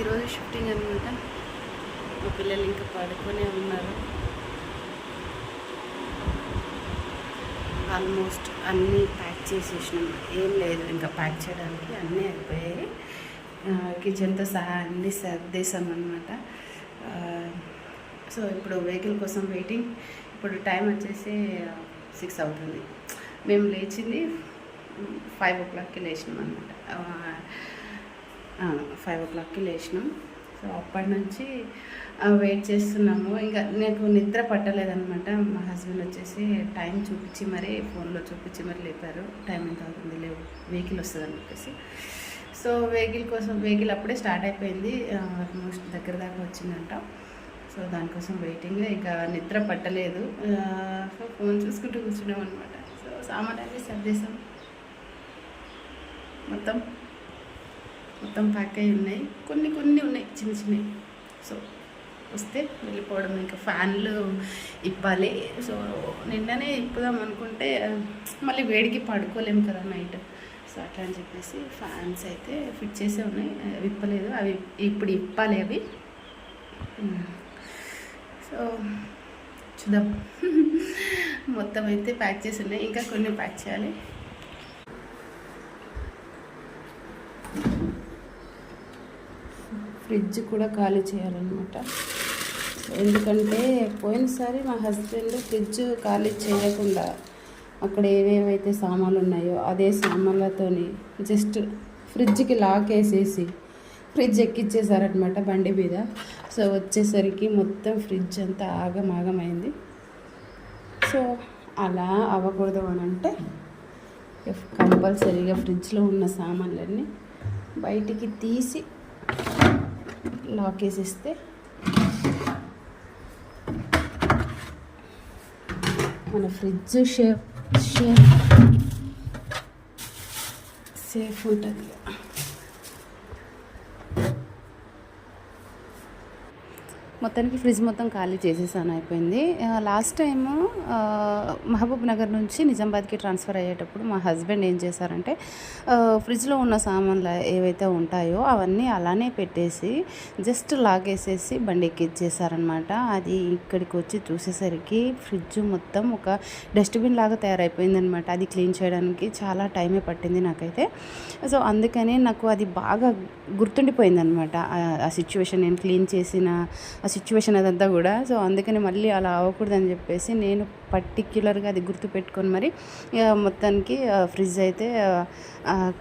ఈరోజు షూటింగ్ అనమాట మా పిల్లలు ఇంకా పడుకొనే ఉన్నారు. ఆల్మోస్ట్ అన్నీ ప్యాక్ చేసేసినాం. ఏం లేదు ఇంకా ప్యాక్ చేయడానికి అన్నీ అయిపోయాయి. కిచెన్తో సహా అన్నీ సర్దేశాం అనమాట సో ఇప్పుడు వెహికల్ కోసం వెయిటింగ్. ఇప్పుడు టైం వచ్చేసి సిక్స్ అవుతుంది. మేము లేచింది ఫైవ్ ఓ క్లాక్కి లేచినాం అనమాట ఫైవ్ ఓ క్లాక్కి లేచినాం. సో అప్పటి నుంచి వెయిట్ చేస్తున్నాము. ఇంకా నాకు నిద్ర పట్టలేదనమాట మా హస్బెండ్ వచ్చేసి టైం చూపించి మరీ ఫోన్లో చూపించి మరి లేపారు. టైం ఎంత అవుతుంది? లేవు. వెహికల్ వస్తుంది అని చెప్పేసి. సో వెహికల్ కోసం వెహికల్ అప్పుడే స్టార్ట్ అయిపోయింది. ఆల్మోస్ట్ దగ్గర దాకా వచ్చిందంట. సో దానికోసం వెయిటింగ్ ఇంకా నిద్ర పట్టలేదు. సో ఫోన్ చూసుకుంటూ కూర్చున్నాం అనమాట సో సామాన్ అన్నీ సర్దేశాం. మొత్తం మొత్తం ప్యాక్ అయి ఉన్నాయి. కొన్ని కొన్ని ఉన్నాయి చిన్న చిన్నవి. సో వస్తే వెళ్ళిపోవడం ఇంకా ఫ్యాన్లు ఇప్పాలి సో నిన్ననే ఇప్పుదాం అనుకుంటే మళ్ళీ వేడికి పడుకోలేము కదా నైట్. సో అట్లా అని చెప్పేసి ఫ్యాన్స్ అయితే ఫిట్ చేసే ఉన్నాయి. అవి ఇప్పలేదు అవి ఇప్పుడు ఇప్పాలి అవి. Hmm. సో చూద్దాం. మొత్తం అయితే ప్యాక్ చేసి ఉన్నాయి. ఇంకా కొన్ని ప్యాక్ చేయాలి. ఫ్రిడ్జ్ కూడా ఖాళీ చేయాలన్నమాట. ఎందుకంటే పోయినసారి మా హస్బెండ్ ఫ్రిడ్జ్ ఖాళీ చేయకుండా అక్కడ ఏవేవైతే సామాన్లు ఉన్నాయో అదే సామాన్లతోని జస్ట్ ఫ్రిడ్జ్కి లాక్ వేసేసి ఫ్రిడ్జ్ ఎక్కిచ్చేసారనమాట బండి మీద. సో వచ్చేసరికి మొత్తం ఫ్రిడ్జ్ అంతా ఆగమాగమైంది. సో అలా అవ్వకూడదు అని అంటే కంపల్సరీగా ఫ్రిడ్జ్లో ఉన్న సామాన్లన్నీ బయటికి తీసి లాక్ వేసేస్తే మన ఫ్రిడ్జ్ షేప్ షేప్ సేఫ్ ఉంటుంది మొత్తానికి ఫ్రిడ్జ్ మొత్తం ఖాళీ చేసేసాను అయిపోయింది. లాస్ట్ టైం మహబూబ్ నగర్ నుంచి నిజామాబాద్కి ట్రాన్స్ఫర్ అయ్యేటప్పుడు మా హస్బెండ్ ఏం చేశారంటే ఫ్రిడ్జ్లో ఉన్న సామాన్లు ఏవైతే ఉంటాయో అవన్నీ అలానే పెట్టేసి జస్ట్ లాగేసేసి బండి ఎక్కిచ్చేసారనమాట అది ఇక్కడికి వచ్చి చూసేసరికి ఫ్రిడ్జ్ మొత్తం ఒక డస్ట్బిన్ లాగా తయారైపోయిందనమాట అది క్లీన్ చేయడానికి చాలా టైమే పట్టింది నాకైతే. సో అందుకనే నాకు అది బాగా గుర్తుండిపోయిందనమాట ఆ సిచ్యువేషన్ నేను క్లీన్ చేసిన సిచ్యువేషన్ అదంతా కూడా. సో అందుకని మళ్ళీ అలా అవ్వకూడదని చెప్పేసి నేను పర్టిక్యులర్గా అది గుర్తుపెట్టుకొని మరి మొత్తానికి ఫ్రిడ్జ్ అయితే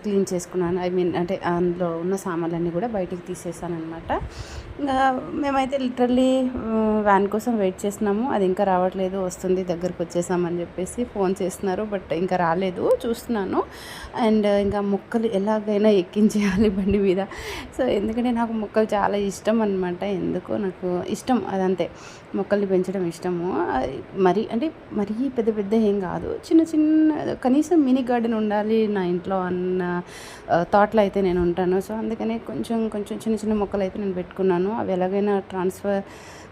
క్లీన్ చేసుకున్నాను. ఐ మీన్ అంటే అందులో ఉన్న సామాన్లన్నీ కూడా బయటికి తీసేసాను అనమాట ఇంకా మేమైతే లిటరల్లీ వ్యాన్ కోసం వెయిట్ చేస్తున్నాము. అది ఇంకా రావట్లేదు వస్తుంది దగ్గరకు వచ్చేసామని చెప్పేసి ఫోన్ చేస్తున్నారు బట్ ఇంకా రాలేదు చూస్తున్నాను. అండ్ ఇంకా మొక్కలు ఎలాగైనా ఎక్కించేయాలి బండి మీద. సో ఎందుకంటే నాకు మొక్కలు చాలా ఇష్టం అనమాట ఎందుకో నాకు ఇష్టం అదంతే. మొక్కల్ని పెంచడం ఇష్టము. మరి అంటే మరీ పెద్ద పెద్ద ఏం కాదు. చిన్న చిన్న కనీసం మినీ గార్డెన్ ఉండాలి నా ఇంట్లో అన్న థాట్లో అయితే నేను ఉంటాను. సో అందుకనే కొంచెం కొంచెం చిన్న చిన్న మొక్కలు అయితే నేను పెట్టుకున్నాను. అవి ఎలాగైనా ట్రాన్స్ఫర్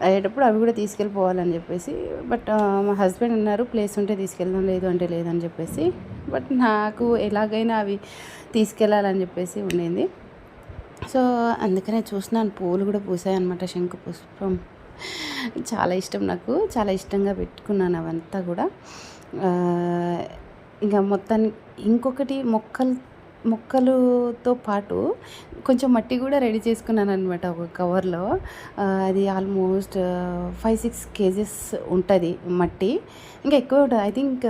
అయ్యేటప్పుడు అవి కూడా తీసుకెళ్ళిపోవాలని చెప్పేసి బట్ మా హస్బెండ్ ఉన్నారు ప్లేస్ ఉంటే తీసుకెళ్దాం లేదు అంటే లేదని చెప్పేసి. బట్ నాకు ఎలాగైనా అవి తీసుకెళ్ళాలని చెప్పేసి ఉండింది. సో అందుకనే చూసినాను పూలు కూడా పూసాయి అనమాట శంకు పుష్పం చాలా ఇష్టం నాకు చాలా ఇష్టంగా పెట్టుకున్నాను అవంతా కూడా. ఇంకా మొత్తాన్ని ఇంకొకటి మొక్కలు మొక్కలతో పాటు కొంచెం మట్టి కూడా రెడీ చేసుకున్నాను అనమాట ఒక కవర్లో. అది ఆల్మోస్ట్ ఫైవ్ సిక్స్ కేజెస్ ఉంటుంది మట్టి. ఇంకా ఎక్కువ I think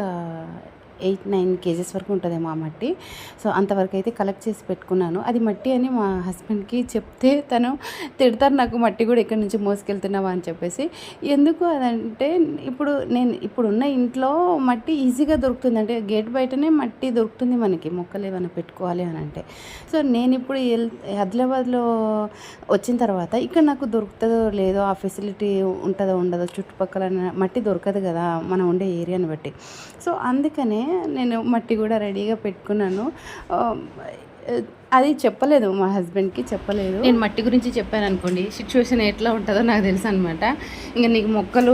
eight nine kgs వరకు ఉంటుందేమో ఆ మట్టి. సో అంతవరకు అయితే కలెక్ట్ చేసి పెట్టుకున్నాను. అది మట్టి అని మా హస్బెండ్కి చెప్తే తను తిడతారు నాకు మట్టి కూడా ఎక్కడి నుంచి మోసుకెళ్తున్నావా? అని చెప్పేసి. ఎందుకు అదంటే ఇప్పుడు నేను ఇప్పుడున్న ఇంట్లో మట్టి ఈజీగా దొరుకుతుంది. అంటే గేట్ బయటనే మట్టి దొరుకుతుంది మనకి మొక్కలు ఏమైనా పెట్టుకోవాలి అని అంటే. సో నేను ఇప్పుడు ఆదిలాబాద్లో వచ్చిన తర్వాత ఇక్కడ నాకు దొరుకుతుందో లేదో ఆ ఫెసిలిటీ ఉంటుందో ఉండదో చుట్టుపక్కల మట్టి దొరకదు కదా మనం ఉండే ఏరియాని బట్టి. సో అందుకనే నేను మట్టి కూడా రెడీగా పెట్టుకున్నాను. అది చెప్పలేదు మా హస్బెండ్కి చెప్పలేదు. నేను మట్టి గురించి చెప్పాను అనుకోండి సిచ్యువేషన్ ఎట్లా ఉంటుందో నాకు తెలుసు అనమాట ఇంకా నీకు మొక్కలు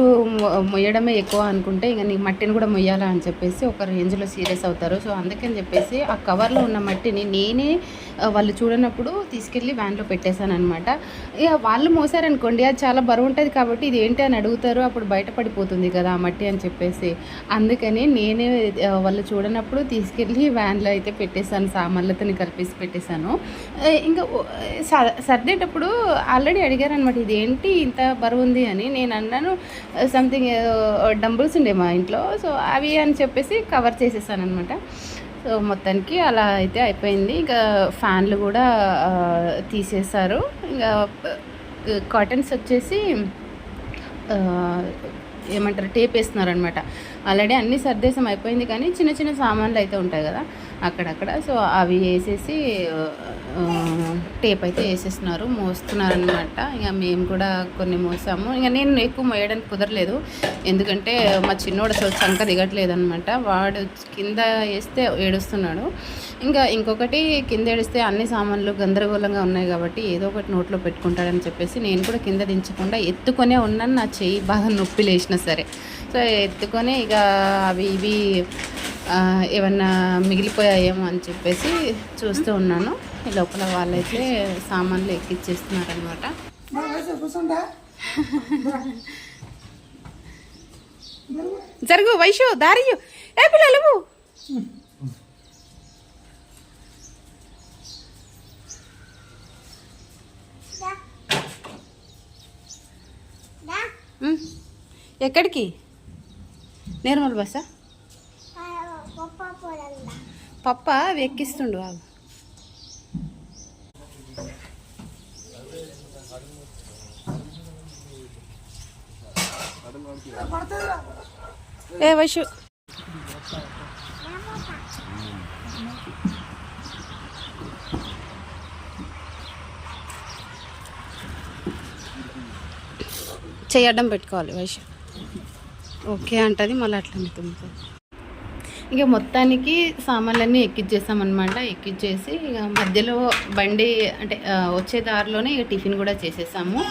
మొయ్యడమే ఎక్కువ అనుకుంటే ఇంకా నీకు మట్టిని కూడా మొయ్యాలా అని చెప్పేసి ఒక రేంజ్లో సీరియస్ అవుతారు. సో అందుకని చెప్పేసి ఆ కవర్లో ఉన్న మట్టిని నేనే వాళ్ళు చూడనప్పుడు తీసుకెళ్ళి వ్యాన్లో పెట్టేశాను అనమాట ఇక వాళ్ళు మోసారనుకోండి అది చాలా బరువు ఉంటుంది కాబట్టి ఇది ఏంటి అని అడుగుతారు అప్పుడు బయటపడిపోతుంది కదా ఆ మట్టి అని చెప్పేసి. అందుకని నేనే వాళ్ళు చూడనప్పుడు తీసుకెళ్ళి వ్యాన్లో అయితే పెట్టేశాను సామాన్లతోని కలిపేసి పెట్టేశాను. ఇంకా స- సర్దేటప్పుడు ఆల్రెడీ అడిగారు అనమాట ఇది ఏంటి ఇంత బరువు ఉంది అని. నేను అన్నాను సంథింగ్ డంబుల్స్ ఉండే మా ఇంట్లో సో అవి అని చెప్పేసి కవర్ చేసేసాను అనమాట సో మొత్తానికి అలా అయితే అయిపోయింది. ఇంకా ఫ్యాన్లు కూడా తీసేశారు. ఇంకా కాటన్స్ వచ్చేసి ఏమంటారు టేప్ వేస్తున్నారనమాట ఆల్రెడీ అన్ని సర్దేశం అయిపోయింది కానీ చిన్న చిన్న సామాన్లు అయితే ఉంటాయి కదా అక్కడక్కడ. సో అవి వేసేసి టేప్ అయితే వేసేస్తున్నారు మోస్తున్నారనమాట ఇక మేము కూడా కొన్ని మోసాము. ఇక నేను ఎక్కువ మోయడానికి కుదరలేదు. ఎందుకంటే మా చిన్నోడు అసలు చంక దిగట్లేదు అనమాట వాడు కింద వేస్తే ఏడుస్తున్నాడు. ఇంకా ఇంకొకటి కింద ఏడిస్తే అన్ని సామాన్లు గందరగోళంగా ఉన్నాయి కాబట్టి ఏదో ఒకటి నోట్లో పెట్టుకుంటాడని చెప్పేసి నేను కూడా కింద దించకుండా ఎత్తుకొనే ఉన్నాను. నా చెయ్యి బాగా నొప్పి లేచినా సరే. సో ఎత్తుకొని ఇక అవి ఇవి ఏమన్నా మిగిలిపోయాయేమో అని చెప్పేసి చూస్తూ ఉన్నాను. ఈ లోపల వాళ్ళైతే సామాన్లు ఎక్కిచ్చేస్తున్నారనమాట జరుగు వైషు దారియు ఏ పిల్లలు ఎక్కడికి? నిర్మల్ బస్సా? పప్ప అవి ఎక్కిస్తుండు బాబు. ఏ వైషు. చేయడం పెట్టుకోవాలి వైషు. ఓకే అంటది మళ్ళీ అట్లా అందుతుంది ఇక మొత్తానికి సామాన్లన్నీ ఎక్కించేసామన్నమాట ఎక్కించేసి ఇక మధ్యలో బండి అంటే వచ్చే దారిలోనే ఇక టిఫిన్ కూడా చేసేసాము.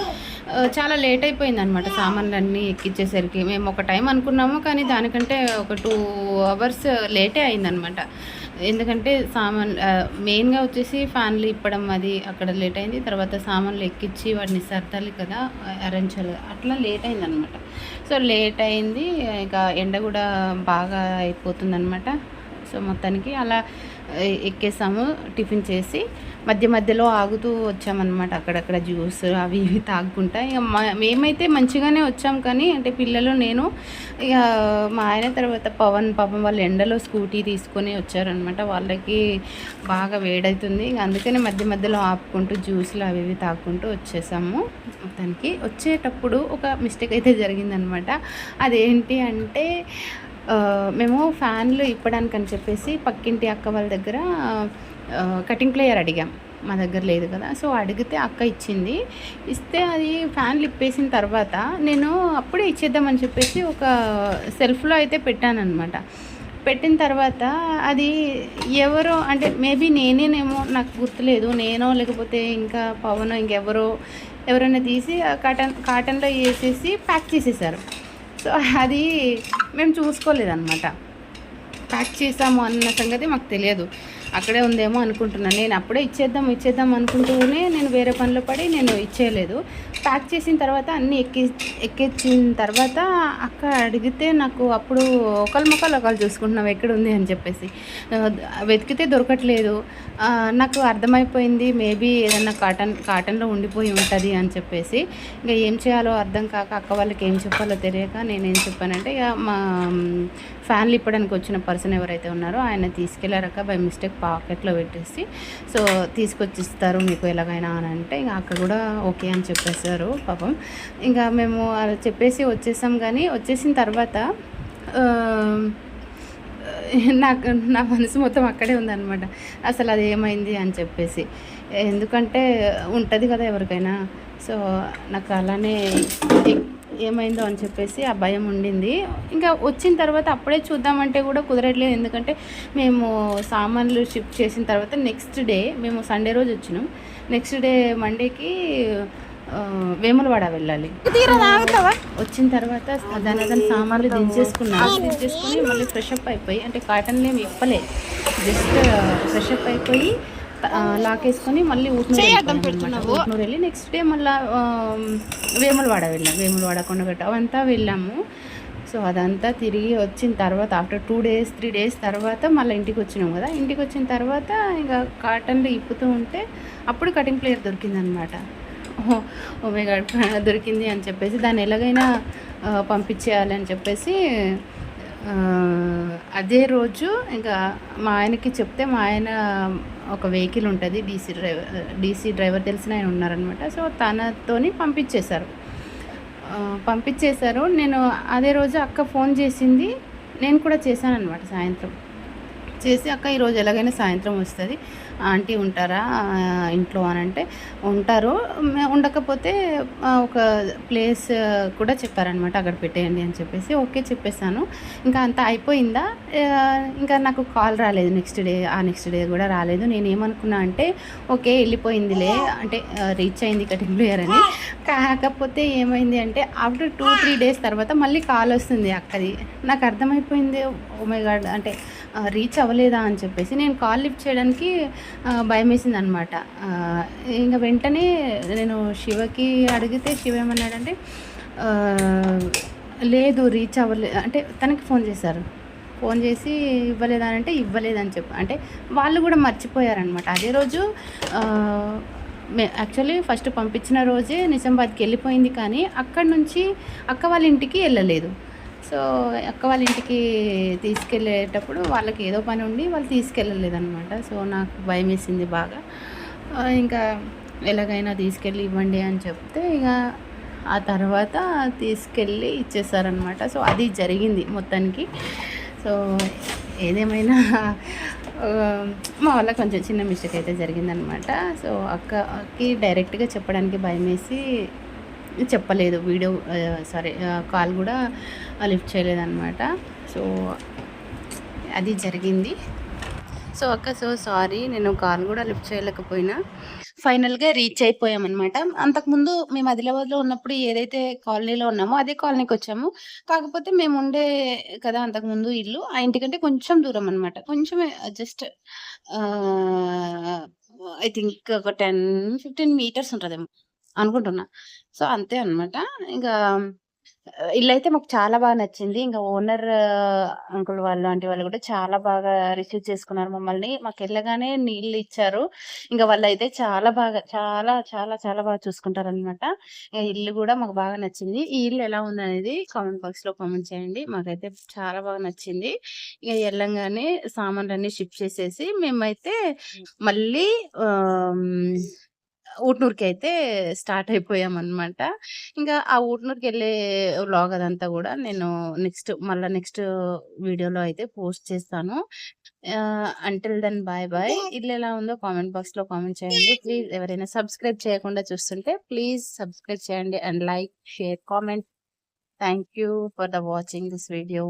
చాలా లేట్ అయిపోయింది అనమాట సామాన్లన్నీ ఎక్కించేసరికి మేము ఒక టైం అనుకున్నాము కానీ దానికంటే ఒక టూ అవర్స్ లేటే అయిందనమాట ఎందుకంటే సామాన్ మెయిన్గా వచ్చేసి ఫ్యాన్లు ఇప్పడం అది అక్కడ లేట్ అయింది. తర్వాత సామాన్లు ఎక్కించి వాటిని సర్దాలి కదా అరేంజ్ చేయాలి. అట్లా లేట్ అయింది అనమాట సో లేట్ అయింది ఇక ఎండ కూడా బాగా అయిపోతుంది అనమాట సో మొత్తానికి అలా ఎక్కేసాము టిఫిన్ చేసి మధ్య మధ్యలో ఆగుతూ వచ్చామన్నమాట. అక్కడక్కడ జ్యూస్ అవి ఇవి తాగుకుంటా. ఇక మేమైతే మంచిగానే వచ్చాం కానీ అంటే పిల్లలు నేను ఇక మా ఆయన తర్వాత పవన్ పాపం వాళ్ళు ఎండలో స్కూటీ తీసుకొని వచ్చారనమాట వాళ్ళకి బాగా వేడవుతుంది ఇక అందుకని మధ్య మధ్యలో ఆపుకుంటూ జ్యూస్లు అవి ఇవి తాగుకుంటూ వచ్చేసాము. మొత్తానికి వచ్చేటప్పుడు ఒక మిస్టేక్ అయితే జరిగిందనమాట అదేంటి అంటే మేము ఫ్యాన్లు ఇప్పడానికి అని చెప్పేసి పక్కింటి అక్క వాళ్ళ దగ్గర కటింగ్ ప్లేయర్ అడిగాం. మా దగ్గర లేదు కదా. సో అడిగితే అక్క ఇచ్చింది. ఇస్తే అది ఫ్యాన్లు ఇప్పేసిన తర్వాత నేను అప్పుడే ఇచ్చేద్దామని చెప్పేసి ఒక సెల్ఫ్లో అయితే పెట్టానన్నమాట. పెట్టిన తర్వాత అది ఎవరో అంటే మేబీ నేనేనేమో నాకు గుర్తులేదు. నేనో లేకపోతే ఇంకా పవనో ఇంకెవరో ఎవరైనా తీసి కాటన్ కాటన్లో వేసేసి ప్యాక్ చేసేసారు. సో అది మేము చూసుకోలేదన్నమాట. ప్యాక్ చేసాము అన్న సంగతి మాకు తెలియదు. అక్కడే ఉందేమో అనుకుంటున్నాను. నేను అప్పుడే ఇచ్చేద్దాం ఇచ్చేద్దాం అనుకుంటూనే నేను వేరే పనిలో పడి నేను ఇచ్చేయలేదు. ప్యాక్ చేసిన తర్వాత అన్నీ ఎక్కి ఎక్కించిన తర్వాత అక్క అడిగితే నాకు అప్పుడు ఒకళ్ళు మొక్కలు ఒకరు చూసుకుంటున్నాం ఎక్కడ ఉంది అని చెప్పేసి. వెతికితే దొరకట్లేదు. నాకు అర్థమైపోయింది మేబీ ఏదన్నా కాటన్ కాటన్లో ఉండిపోయి ఉంటుంది అని చెప్పేసి. ఇంకా ఏం చేయాలో అర్థం కాక అక్క వాళ్ళకి ఏం చెప్పాలో తెలియక నేనేం చెప్పానంటే ఇక మా ఫ్యాన్లు ఇప్పడానికి వచ్చిన పర్సన్ ఎవరైతే ఉన్నారో ఆయన తీసుకెళ్ళారక బై మిస్టేక్ పాకెట్లో పెట్టేసి. సో తీసుకొచ్చిస్తారు మీకు ఎలాగైనా అని అంటే ఇంకా అక్కడ కూడా ఓకే అని చెప్పేశారు పాపం. ఇంకా మేము అలా చెప్పేసి వచ్చేసాం కానీ వచ్చేసిన తర్వాత నాకు నా మనసు మొత్తం అక్కడే ఉందన్నమాట. అసలు అది ఏమైంది అని చెప్పేసి. ఎందుకంటే ఉంటుంది కదా ఎవరికైనా. సో నాకు అలానే ఏమైందో అని చెప్పేసి ఆ భయం ఉండింది. ఇంకా వచ్చిన తర్వాత అప్పుడే చూద్దామంటే కూడా కుదరట్లేదు. ఎందుకంటే మేము సామాన్లు షిఫ్ట్ చేసిన తర్వాత నెక్స్ట్ డే మేము సండే రోజు వచ్చినాం. నెక్స్ట్ డే మండేకి వేములవాడ వెళ్ళాలి. వచ్చిన తర్వాత దాని సామాన్లు దించేసుకున్నాను. దించేసుకొని మళ్ళీ ఫ్రెష్ అప్ అయిపోయి అంటే కాటన్లు ఏమి ఇప్పలే. జస్ట్ ఫ్రెష్ అప్ అయిపోయి ఆ, లాక్ వేసుకొని మళ్ళీ ఊట్నూరు వెళ్ళి నెక్స్ట్ డే మళ్ళీ వేములవాడ వెళ్ళాం. వేములవాడ కొండగట్ట అవంతా వెళ్ళాము. సో అదంతా తిరిగి వచ్చిన తర్వాత after two days three days తర్వాత మళ్ళీ ఇంటికి వచ్చినాం కదా. ఇంటికి వచ్చిన తర్వాత ఇంకా కాటన్లు ఇప్పుతూ ఉంటే అప్పుడు కటింగ్ ప్లేయర్ దొరికిందనమాట ఓమేగా దొరికింది అని చెప్పేసి దాన్ని ఎలాగైనా పంపించేయాలి అని చెప్పేసి అదే రోజు ఇంకా మా ఆయనకి చెప్తే మా ఆయన ఒక వెహికల్ ఉంటుంది డీసీ డ్రైవర్ డీసీ డ్రైవర్ తెలిసిన ఆయన ఉన్నారనమాట సో తనతోని పంపించేశారు. పంపించేశారు. నేను అదే రోజు అక్క ఫోన్ చేసింది. నేను కూడా చేశాను అనమాట సాయంత్రం. చేసి అక్క ఈరోజు ఎలాగైనా సాయంత్రం వస్తుంది. ఆంటీ ఉంటారా? ఇంట్లో అని అంటే ఉంటారు. ఉండకపోతే ఒక ప్లేస్ కూడా చెప్పారనమాట అక్కడ పెట్టేయండి అని చెప్పేసి ఓకే చెప్పేసాను ఇంకా అంతా అయిపోయిందా? ఇంకా నాకు కాల్ రాలేదు. నెక్స్ట్ డే ఆ నెక్స్ట్ డే కూడా రాలేదు. నేను ఏమనుకున్నా అంటే ఓకే వెళ్ళిపోయిందిలే. అంటే రీచ్ అయింది కటింగ్ ప్లేయర్ అని కాకపోతే ఏమైంది అంటే ఆఫ్టర్ టూ త్రీ డేస్ తర్వాత మళ్ళీ కాల్ వస్తుంది అక్కది. నాకు అర్థమైపోయింది ఓమై గాడ్. అంటే రీచ్ అవ్వలేదా అని చెప్పేసి నేను కాల్ లిఫ్ట్ చేయడానికి భయం వేసింది అనమాట ఇంకా వెంటనే నేను శివకి అడిగితే శివ ఏమన్నాడంటే లేదు రీచ్ అవ్వలేదు అంటే తనకి ఫోన్ చేశారు. ఫోన్ చేసి ఇవ్వలేదా అని అంటే ఇవ్వలేదని చెప్పి అంటే వాళ్ళు కూడా మర్చిపోయారనమాట. అదే రోజు మే యాక్చువల్లీ ఫస్ట్ పంపించిన రోజే నిజామాబాద్కి వెళ్ళిపోయింది కానీ అక్కడి నుంచి అక్క వాళ్ళ ఇంటికి వెళ్ళలేదు. సో అక్క వాళ్ళ ఇంటికి తీసుకెళ్ళేటప్పుడు వాళ్ళకి ఏదో పని ఉండి వాళ్ళు తీసుకెళ్ళలేదనమాట సో నాకు భయం వేసింది బాగా ఇంకా ఎలాగైనా తీసుకెళ్ళి ఇవ్వండి అని చెప్తే ఇక ఆ తర్వాత తీసుకెళ్ళి ఇచ్చేసారనమాట సో అది జరిగింది మొత్తానికి. సో ఏదేమైనా మా వల్ల కొంచెం చిన్న మిస్టేక్ అయితే జరిగిందనమాట సో అక్కకి డైరెక్ట్గా చెప్పడానికి భయం వేసి చెప్పలేదు. వీడియో సారీ కాల్ కూడా లిఫ్ట్ చేయలేదన్నమాట. సో అది జరిగింది. సో అక్క సో సారీ నేను కాల్ కూడా లిఫ్ట్ చేయలేకపోయినా. ఫైనల్గా రీచ్ అయిపోయామన్నమాట. అంతకుముందు మేము ఆదిలాబాద్లో ఉన్నప్పుడు ఏదైతే కాలనీలో ఉన్నామో అదే కాలనీకి వచ్చాము. కాకపోతే మేము ఉండే కదా అంతకుముందు ఇల్లు ఆ ఇంటికంటే కొంచెం దూరం అనమాట కొంచెం జస్ట్ ఐ థింక్ ఒక టెన్ ఫిఫ్టీన్ మీటర్స్ ఉంటుందేమో. అనుకుంటున్నా. సో అంతే అన్నమాట. ఇంకా ఇల్లు అయితే మాకు చాలా బాగా నచ్చింది. ఇంకా ఓనర్ అంకుల్ వాళ్ళు లాంటి వాళ్ళు కూడా చాలా బాగా రిసీవ్ చేసుకున్నారు మమ్మల్ని. మాకు వెళ్ళగానే నీళ్ళు ఇచ్చారు. ఇంకా వాళ్ళు అయితే చాలా బాగా చాలా చాలా చాలా బాగా చూసుకుంటారు అనమాట ఇల్లు కూడా మాకు బాగా నచ్చింది. ఈ ఇల్లు ఎలా ఉంది అనేది కామెంట్ బాక్స్లో కామెంట్ చేయండి. మాకైతే చాలా బాగా నచ్చింది. ఇక వెళ్ళంగానే సామాన్లు అన్ని షిఫ్ట్ చేసేసి మేమైతే మళ్ళీ ఊట్నూరుకి అయితే స్టార్ట్ అయిపోయాం అనమాట ఇంకా ఆ ఊట్నూరుకి వెళ్ళే వ్లాగ్ అదంతా కూడా నేను నెక్స్ట్ మళ్ళీ నెక్స్ట్ వీడియోలో అయితే పోస్ట్ చేస్తాను. అంటిల్ దెన్ బాయ్ బాయ్ ఇల్లు ఎలా ఉందో కామెంట్ బాక్స్లో కామెంట్ చేయండి. ప్లీజ్ ఎవరైనా సబ్స్క్రైబ్ చేయకుండా చూస్తుంటే ప్లీజ్ సబ్స్క్రైబ్ చేయండి and like share comment. Thank you for the watching this video